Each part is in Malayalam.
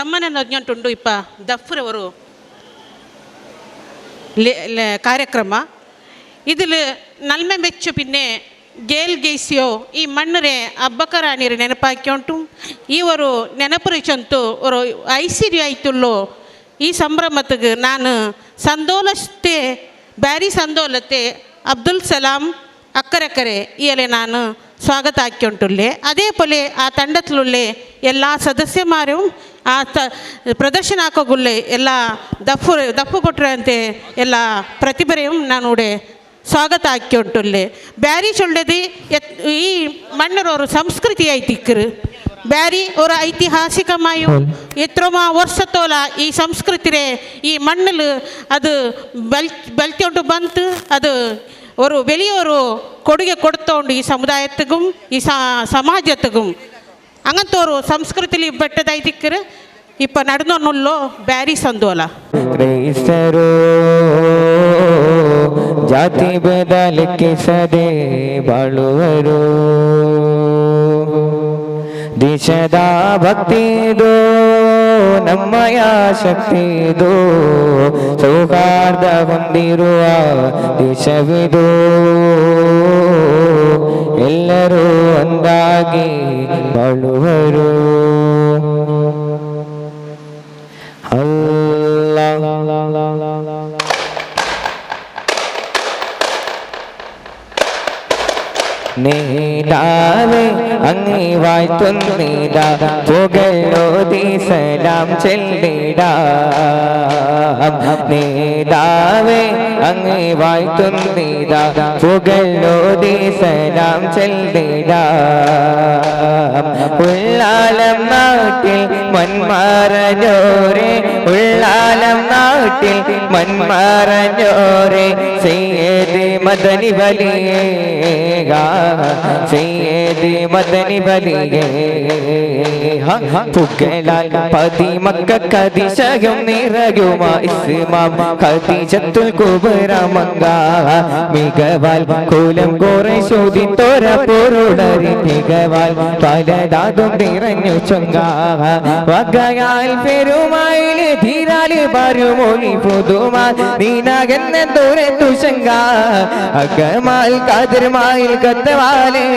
ಶಮ್ಮನ ನಜ್ಞಂಟುಂಡು ಇಪ್ಪ ದಫ್ರವರು ಕಾರ್ಯಕ್ರಮ ഇതിൽ നന്മ വെച്ചു പിന്നെ ഗേൽ ഗേസിയോ ഈ മണ്ണരെ അബ്ബക്കറാണിയെ നെനപ്പാക്കിയോണ്ടും ഈ ഒരു നെനപ്പുറിച്ചൊന്തു ഒരു ഐശ്വര്യ ആയിട്ടുള്ളൂ ഈ സംരംഭത്തിക്ക് ഞാൻ സന്തോഷത്തെ ബാരി സന്തോലത്തെ അബ്ദുൽ സലാം അക്കരക്കരെ ഇയലെ ഞാൻ സ്വാഗത ആക്കിയോണ്ടുള്ളേ അതേപോലെ ആ തണ്ടത്തിലുള്ള എല്ലാ സദസ്യന്മാരും ಆ ತ ಪ್ರದರ್ಶನ ಹಾಕೋಗುಳ್ಳೆ ಎಲ್ಲ ದಪ್ಪು ದಪ್ಪು ಕೊಟ್ರಂತೆ ಎಲ್ಲ ಪ್ರತಿಭೆಯು ನಾನುಡೆ ಸ್ವಾಗತ ಹಾಕಿ ಉಂಟುಲ್ಲೆ ಬ್ಯಾರಿ ಚೊಳ್ಳದಿ ಎತ್ ಈ ಮಣ್ಣರವರು ಸಂಸ್ಕೃತಿ ಐತಿಕ್ಕರು ಬ್ಯಾರಿ ಅವರ ಐತಿಹಾಸಿಕಮಾಯು ಎತ್ರೊಮಾ ವರ್ಷತೋಲ ಈ ಸಂಸ್ಕೃತಿರೇ ಈ ಮಣ್ಣಲು ಅದು ಬೆಲ್ ಬೆಲ್ತೊಂಡು ಬಂತು ಅದು ஒரு வெளியொரு கொடுகை கொடுத்தோண்டு ஈ சமுதாயத்துக்கும் ஈ சமாஜத்துக்கும் ಹಂಗಂತವ್ರು ಸಂಸ್ಕೃತಿಲಿ ಬೆಟ್ಟದೈದಿಕ್ಕರು ಇಪ್ಪ ನಡೆದೋನುಲ್ಲೋ ಬ್ಯಾರಿ ಸಂದೋಲ ಕ್ರೈಸ್ತರು ಜಾತಿ ಬದಲಿಕ್ಕೆ ಸದೆ ಬಾಳುವರು ದೇಶದ ಭಕ್ತಿದು ನಮ್ಮಯ ಶಕ್ತಿದು ಸೌಹಾರ್ದ ಹೊಂದಿರುವ ದೇಶವಿದು ಎಲ್ಲರೂ ಒಂದಾಗಿ ಬಾಳುವರು. നീടാവേ അങ്ങേ വാഴ്ത്തുന്നിട പുകളോതി സലാം ചെല്ലിടാം. നീടാവേ അങ്ങേ വാഴ്ത്തുന്നിട പുകളോതി സലാം ചെല്ലിടാം. ഉള്ളാലം നാട്ടിൽ മന്മാറഞ്ഞോരെ ഉള്ളാലം നാട്ടിൽ മന്മാറഞ്ഞോരെ സയ്യദ് മദനി വലിയേക സയ്യദ് മദനി വലിയേ പുകളാൽ പതി മക്കതിശയം നിറയുമ ഇസ്മാം ഖദീജത്തുൽ കുബറ മങ്ക മികവാൽ കുലം കുറെ ശോധിത്തോര പൊരുളറി മികവാൽ പലതാകും നിറഞ്ഞു ചൊങ്ക വകയാൽ പെരുമായിൽ ധീരാൽ വരുമൊഴി പുതുമാ നീനകന്ന ദൂരെ തുശങ്ക അകമാൽ കതിർമായിൽ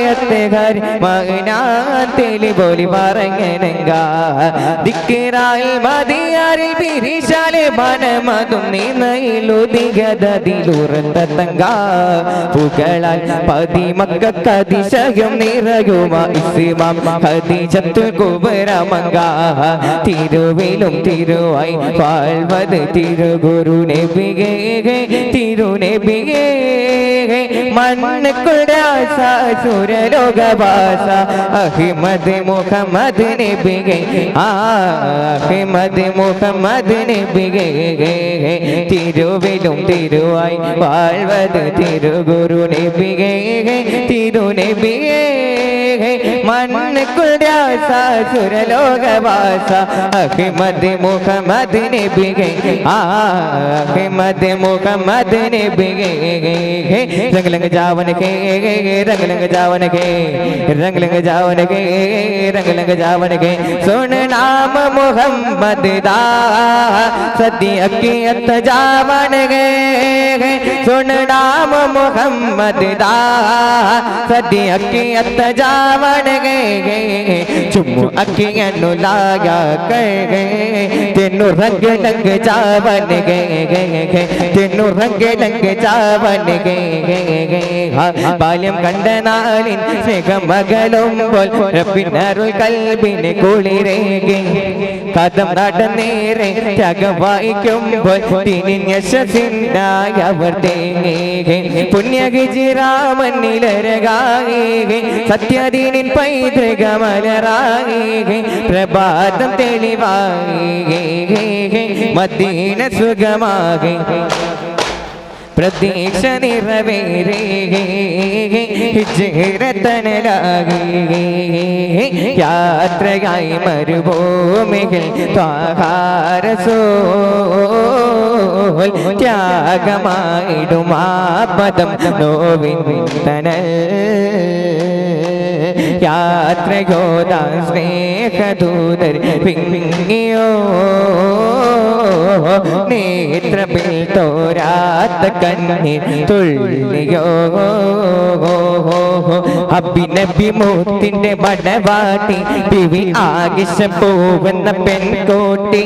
അത്തേകാരി മകനാ മകനാത്തേലി പോലി പറഞ്ഞനങ്ക ദിക്കിറാൽ മതിയാരിൽ മനമതും നീനയിലുദികതതിലുറത്ത തങ്ക പുകളാൽ പതി മക്കതിശയം നിറയുമ. തിരുവിലും തിരുവായി വാഴ്വത് തിരുഗുരു നബിഗേ തിരു നബിഗേ മണ്ണുക്കുടാസ സുരലോകവാസ അഹിമദ് മുഹമ്മദ് നബിഗേ ആ അഹിമദ് മുഹമ്മദ് നബിഗേ തിരുവിലും തിരുവായി വാഴ്വത് തിരുഗുരു मन कुरासा सुर लोग बिगे अहमद मुहम्मद ने बिगे। रंग लंग जावन के रंग लंग जावन के रंग लंग जावन के रंग लंग जावन के। सुन नाम मुहम्मद दा सदी अकीयत जावन गे सुन नाम मुहम्मद दा सदी अकीयत जावन गे ਗਏ ਚੁੰਮ ਅੱਖੀਆਂ ਨੂੰ ਲਾਇਆ ਗਏ ਤੈਨੂੰ ਰੰਗ ਲੰਗ ਚਾਵਨ ਗਏ ਤੈਨੂੰ ਰੰਗ ਲੰਗ ਚਾਵਨ ਗਏ ബാല്യം കണ്ട നാളിൻ പോൽ റബ്ബിനരുൾ കൽബിന് കുളിരേകി. കഥം നടന്നേറെ ത്യാഗം വായിക്കുമ്പോൾ തിരിഞ്ഞ ശസിനായി അവർ സത്യദീനിൻ പൈതൃകമലറായി പ്രഭാതം തെളിവായി മദീന സുഖമാകി. പ്രതീക്ഷ നിറവേറേ ഹിജറത്തനലാകി യാത്രയായി മരുഭൂമികൾ ത്വാഹാരസോ ത്യാഗമായിടുമാപദം ആ പദം നോവിൻ തനൽ യാത്രയോദാ സ്നേഹദൂതർ പിങ്ങിയോ നേത്രപിൽ തോരാത്ത കണ്ണീർ തുള്ളിയോ അഭിനബി മൂത്തിന്റെ മടവാട്ടി പിവി ആകിശം പോവുന്ന പെൺകോട്ടി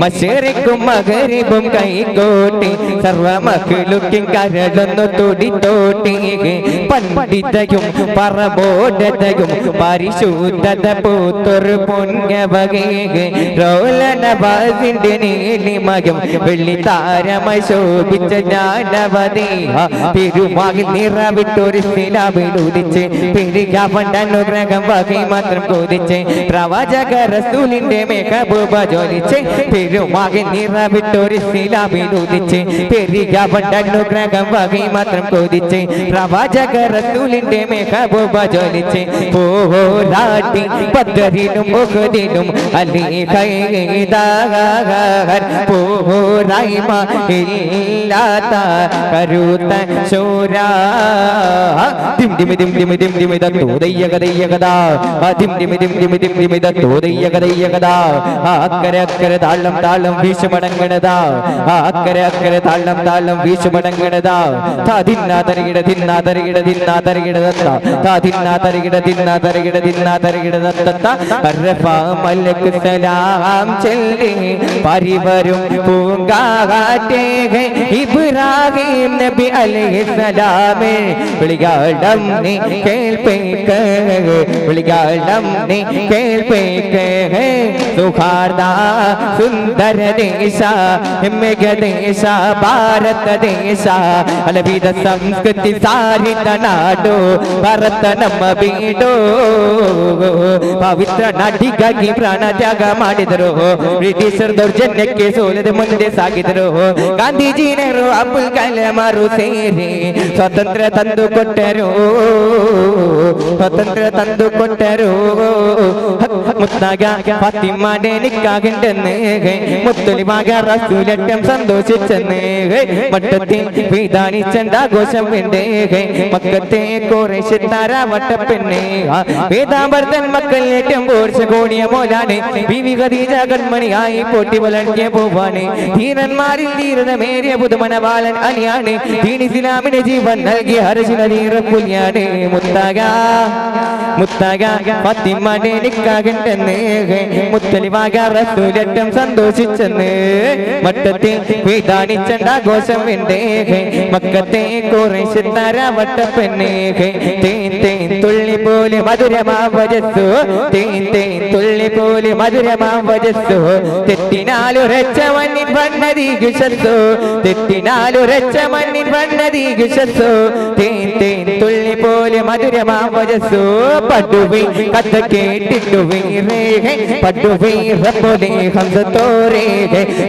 മഷറിക്കും മകരിവും കൈകോട്ടി സർവ മക്കളുക്കും കരളൊന്നു തുടി തോട്ടി പണ്ഡിതയും പറബോധതയും പരിശുദ്ധത പൂത്തൊരു പുണ്യവകേ നീലിമയും നീലിമകം വെള്ളി താരമായി ശോഭിച്ച ജ്ഞാനവതി തിരുമാകിൽ നിറവിട്ടൊരു സ്ഥിരവിടുതിച്ച് പെരുകാവണ്ട വകി മാത്രം കൊതിച്ച് പ്രവാചക റസൂലിന്റെ മേഘബൂബ ജോലിച്ച് പെരുമാകിൽ നിറവിട്ടൊരു സ്ഥിരവിടുതിച്ച് പെരുകാവണ്ട വകി വകை മാത്രം കൊതിച്ച് പ്രവാചക റസൂലിന്റെ മെഹബൂബ ജോലിച്ച് പോരാട്ടി പദ്ധതിനും മുഖതിനും അലി കൈതാകർ പോരായ്മ ഇല്ലാത്ത കരുത്ത ചോരാ ദിം ദിമി ദിം. ദിമി ദിം ദിമി ദൂതയ്യ കഥയ്യ കഥ ദിം ദിമി ദിം ദിമി ദിം ദിമി ദൂതയ്യ കഥയ്യ കഥ അക്കരെ അക്കരെ താളം താളം വീശുമടങ്ങണതാ അക്കരെ അക്കരെ താളം താളം വീശുമടങ്ങണതാ താ തിന്നാ തരകിട തിന്ന ഭാരത ദേശ. അലവിധ സംസ്കൃതി സാരിതന ನಾಡು ಭಾರತ ನಮ್ಮ ಬೀಡು ಪವಿತ್ರ ನಾಡಿಗಾಗಿ ಪ್ರಾಣ ತ್ಯಾಗ ಮಾಡಿದರು ಬ್ರಿಟಿಷರ್ ದೌರ್ಜನ್ಯಕ್ಕೆ ಸೋಲದೆ ಮುಂದೆ ಸಾಗಿದರು ಗಾಂಧೀಜಿ ನೆಹರು ಅಬ್ದುಲ್ ಕಲಾಮರು ಸೇರಿ ಸ್ವಾತಂತ್ರ್ಯ ತಂದು ಕೊಟ್ಟರು സ്വാതന്ത്ര്യ തന്നു കൊട്ടരോ മുത്താക ഫാത്തിമാടെ നിക്കാകിണ്ടെന്ന് മുത്തലിമാക റസൂലറ്റം സന്തോഷിച്ചെന്ന് മട്ടത്തിൽ വീതാണിച്ചണ്ടാഘോഷം വേണ്ടേ മക്കത്തെ കുറേശ്ശി പെണ്ണെ. വേദാമ്പർത്തൻ മക്കൾ ഏറ്റവും പോർച്ച കോണിയ മോലാണ് ബിവി പോട്ടി വളർത്തിയ പോവാണ്. ധീരന്മാരിൽ ധീരതമേറിയ ബാലൻ അലിയാണ്. ഇസ്ലാമിന് ജീവൻ നൽകിയ ഹർഷിന ധീരപ്പുലിയാണ് മുത്താക. മുത്താക ഫത്തിമാനെ നിക്കാകണ്ടെന്ന് മുത്തലിവാക റസൂലറ്റം സന്തോഷിച്ചെന്ന്. മട്ടത്തിൽ വീതാണിച്ചണ്ടാഘോഷം വേണ്ടേ. മക്കത്തെ തേൻ തേൻ തുള്ളി പോലെ മധുരമാ തേൻ തുള്ളി പോലെ മധുരമാ വരസ്സു തെറ്റിനാലുറച്ച മണ്ണിൻ വണ്ണതി ഗുഷസ്സു തെറ്റിനാലുറച്ച മണ്ണിൻ വണ്ണതി ഗുഷസ്സു തേൻ തേൻ തുള്ളി പോലെ മധുരമാ വരസ്സു പടുവി കഥ കേട്ടിട്ടു വീരേ പടുവി റബ്ബുലേ ഹംസ തോരേ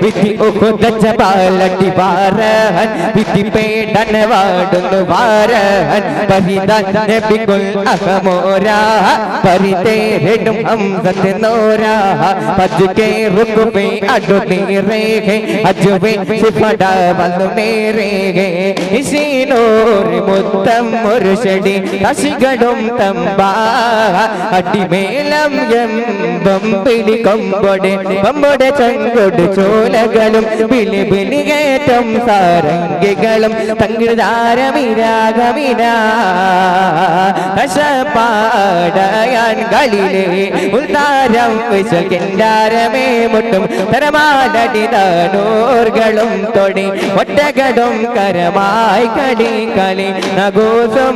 വിധി ഉഖുദ ബാലടി വാരഹൻ വിധി പേടന വാടുന്നു വാരഹൻ. പരിദാൻ നബികുൽ അഹമോരാ പരിതേരിടും ഹംസത്ത് നോരാ. പജുകെ റുക്കുബെ അടുനീരേ അജുവെ സിഫട വന്നു മേരേ ഇസീനോർ മുത്തം ഒരു ചെടി കശികളും തമ്പാ. അടിമേലം പിടി കൊമ്പൊടെ. കൊമ്പൊടെ ചങ്കൊട് ചോലകളും പിളി പിളികേറ്റം സാരംഗികളും. തങ്കിതാരമിരാഗമിര കശപ്പാടയാൻ കളിലെ ഉൽത്താരം വിശകിന്റാരമേ മുട്ടും. തരമാലടി താനൂർകളും തൊടി. ഒറ്റകളും കരമായി കടി കളി. നഗോസം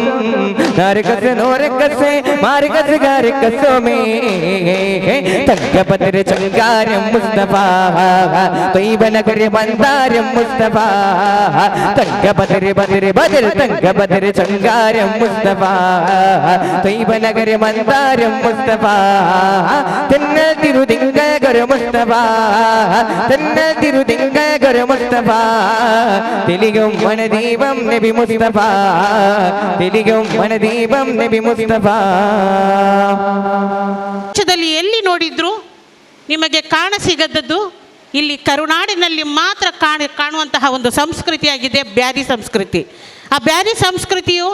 നരകസ് നോരകസ് മാരകസ് ഗാരകസോമേ തങ്കപത്ര ചങ്കാരം മുസ്തഫ. തൈബനഗര മന്ദാരം മുസ്തഫ. തങ്കപത്ര ബദർ ബദർ തങ്കപത്ര ചങ്കാരം മുസ്തഫ. തൈബനഗര മന്ദാരം മുസ്തഫ. തെന്നൽ തിരുതിങ്കര മുസ്തഫ. തെന്നൽ തിരുതിങ്കര മുസ്തഫ. തെലിയും വനദീപം നബി മുസ്തഫ. ತಿಳಿയും ಮನದೀಪಂ ನಬಿ ಪಕ್ಷದಲ್ಲಿ ಎಲ್ಲಿ ನೋಡಿದ್ರು ನಿಮಗೆ ಕಾಣ ಸಿಗದದ್ದು ಇಲ್ಲಿ ಕರುನಾಡಿನಲ್ಲಿ ಮಾತ್ರ ಕಾಣ ಕಾಣುವಂತಹ ಒಂದು ಸಂಸ್ಕೃತಿಯಾಗಿದೆ ಬ್ಯಾರಿ ಸಂಸ್ಕೃತಿ. ಆ ಬ್ಯಾರಿ ಸಂಸ್ಕೃತಿಯು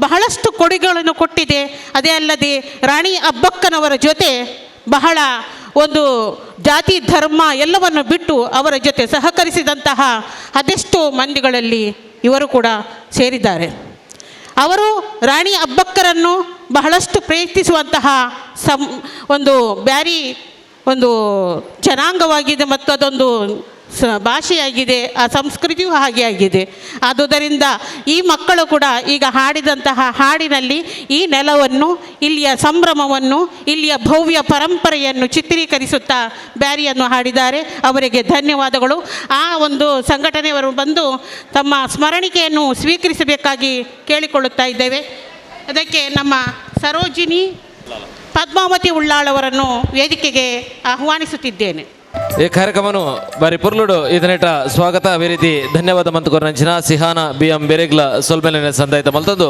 ಬಹಳಷ್ಟು ಕೊಡುಗೆಗಳನ್ನು ಕೊಟ್ಟಿದೆ. ಅದೇ ಅಲ್ಲದೆ ರಾಣಿ ಅಬ್ಬಕ್ಕನವರ ಜೊತೆ ಬಹಳ ಒಂದು ಜಾತಿ, ಧರ್ಮ ಎಲ್ಲವನ್ನು ಬಿಟ್ಟು ಅವರ ಜೊತೆ ಸಹಕರಿಸಿದಂತಹ ಅದೆಷ್ಟೋ ಮಂದಿಗಳಲ್ಲಿ ಇವರು ಕೂಡ ಸೇರಿದ್ದಾರೆ. ಅವರು ರಾಣಿ ಅಬ್ಬಕ್ಕರನ್ನು ಬಹಳಷ್ಟು ಪ್ರಯತ್ನಿಸುವಂತಹ ಸಂ ಒಂದು ಬ್ಯಾರಿ ಒಂದು ಜನಾಂಗವಾಗಿದೆ ಮತ್ತು ಅದೊಂದು ಭಾಷೆಯಾಗಿದೆ ಆ ಸಂಸ್ಕೃತಿಯೂ ಹಾಗೆ ಆಗಿದೆ. ಆದುದರಿಂದ ಈ ಮಕ್ಕಳು ಕೂಡ ಈಗ ಹಾಡಿದಂತಹ ಹಾಡಿನಲ್ಲಿ ಈ ನೆಲವನ್ನು, ಇಲ್ಲಿಯ ಸಂಭ್ರಮವನ್ನು, ಇಲ್ಲಿಯ ಭವ್ಯ ಪರಂಪರೆಯನ್ನು ಚಿತ್ರೀಕರಿಸುತ್ತಾ ಬ್ಯಾರಿಯನ್ನು ಹಾಡಿದ್ದಾರೆ. ಅವರಿಗೆ ಧನ್ಯವಾದಗಳು. ಆ ಒಂದು ಸಂಘಟನೆಯವರು ಬಂದು ತಮ್ಮ ಸ್ಮರಣಿಕೆಯನ್ನು ಸ್ವೀಕರಿಸಬೇಕಾಗಿ ಕೇಳಿಕೊಳ್ಳುತ್ತಾ ಇದ್ದೇವೆ. ಅದಕ್ಕೆ ನಮ್ಮ ಸರೋಜಿನಿ ಪದ್ಮಾವತಿ ಉಳ್ಳಾಳವರನ್ನು ವೇದಿಕೆಗೆ ಆಹ್ವಾನಿಸುತ್ತಿದ್ದೇನೆ. ಈ ಕಾರ್ಯಕ್ರಮನು ಬಾರಿ ಪುರ್ಲುಡು ಇದನೆಟ ಸ್ವಾಗತ ಅದೇ ರೀತಿ ಧನ್ಯವಾದ ಮಂತ್ ಕೊರಂಚಿನ ಸಿಹಾನ ಬಿ ಎಂ ಬೆರೆಗ್ಲ ಸೊಲ್ಮೆಲಿನ ಸಂದಾಯಿತ ಮಲ್ತಂದು.